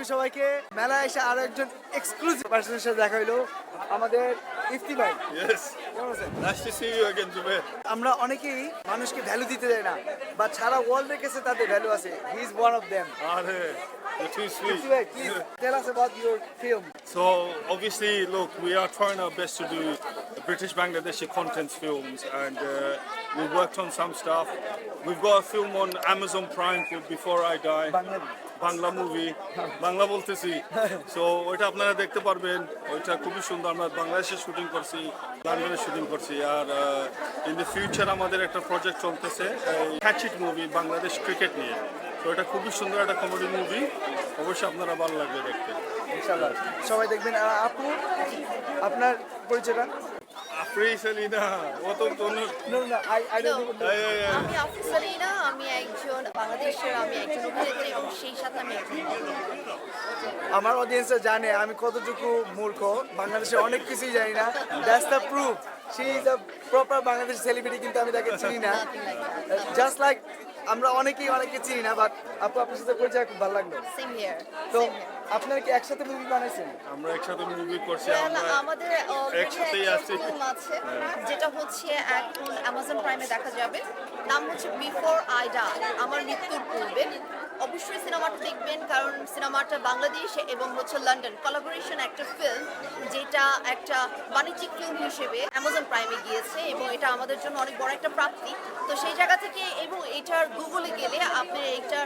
আলাইকুম সবাইকে। মেলায় এসে আরও একজন এক্সক্লুসিভ পার্সনের সাথে দেখা হইল আমাদের ইফতি ভাই. আমরা অনেকেই মানুষকে ভ্যালু দিতে দেয় না বা সারা ওয়ার্ল্ডের কাছে তাদের ভ্যালু আছে। He is one of them Are, you're too sweet. ভাই please tell us about your So obviously, look, we are trying our best to do British Bangladeshi content films, and uh, we've worked on some stuff. We've got a film on Amazon Prime called Before I Die. Bangla movie Bangla বলতেছি। So ওইটা আপনারা দেখতে পারবেন। ওইটা খুবই সুন্দর। আমরা বাংলাদেশে শুটিং করছি লন্ডনে শুটিং করছি। আর ইন দ্য ফিউচার আমাদের একটা প্রজেক্ট চলতেছে ক্যাচিট মুভি বাংলাদেশ ক্রিকেট নিয়ে। তো এটা খুবই সুন্দর একটা কমেডি মুভি অবশ্যই আপনারা ভালো লাগবে দেখতে। ইনশাআল্লাহ। সবাই দেখবেন। আপু, আপনার পরিচয়টা? আফরি সেলিনা ও তো কোনো নো না আই আই No। আমি অফিসারই আমি একজন বাংলাদেশের আমি একজন অভিনেত্রী এবং সেই সাথে আমি একজন আমার অডিয়েন্স জানে আমি কতটুকু মূর্খ বাংলাদেশে অনেক কিছুই জানি না। That's the proof she is a proper Bangladesh celebrity কিন্তু আমি তাকে চিনি না। জাস্ট লাইক আমরা অনেকেই অনেকে চিনি না বাট আপু আপনার সাথে পরিচয় খুব ভালো লাগল। সেম হিয়ার তো আপনারা কি একসাথে মুভি বানাইছেন? আমরা একসাথে মুভি করছি আমরা আমাদের একসাথেই আছি। আছে যেটা হচ্ছে এখন অ্যামাজন প্রাইমে দেখা যাবে। নাম হচ্ছে বিফোর আই ডাই আমার মৃত্যুর পূর্বে। অবশ্যই সিনেমাটা দেখবেন কারণ সিনেমাটা বাংলাদেশ এবং হচ্ছে লন্ডন কোলাবোরেশন একটা ফিল্ম যেটা একটা বাণিজ্যিক ফিল্ম হিসেবে অ্যামাজন প্রাইমে গিয়েছে এবং এটা আমাদের জন্য অনেক বড় একটা প্রাপ্তি। তো সেই জায়গা থেকে এবং এটার গুগলে গেলে আপনি একটা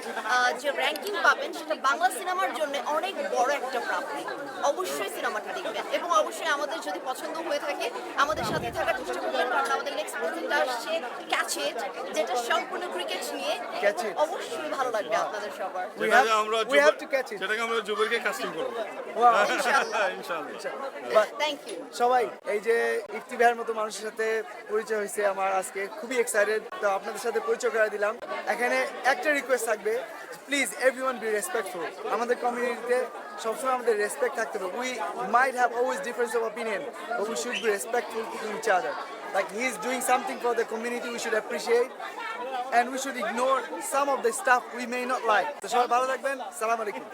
যে র্যাঙ্কিং পাবেন সেটা বাংলা সিনেমার জন্য অনেক বড় একটা প্রাপ্তি। অবশ্যই সিনেমাটা দেখবেন এবং অবশ্যই আমাদের যদি পছন্দ হয়ে থাকে, আমাদের সাথে থাকার চেষ্টা প্রজেক্ট আসছে ক্যাচেট যেটা সম্পূর্ণ ক্রিকেট নিয়ে অবশ্যই ভালো লাগবে আপনাদের সবার। আমরা we Zuber- have to catch it. সেটাকে আমরা জুবেরকে কাস্টিং করব. ইনশাআল্লাহ। থ্যাংক ইউ সবাই এই যে ইফতি ভাইয়ের মতো মানুষের সাথে পরিচয় হয়েছে আমার আজকে খুবই এক্সাইটেড তো আপনাদের সাথে পরিচয় করে দিলাম। এখানে একটা রিকোয়েস্ট থাকবে প্লিজ এভরিওয়ান বি রেসপেক্টফুল আমাদের কমিউনিটিতে সবসময় আমাদের রেসপেক্ট থাকতে হবে we might have always difference of opinion but we should be respectful to each other like he is doing something for the community we should appreciate and we should ignore some of the stuff we may not like তো সবাই ভালো থাকবেন সালাম আলাইকুম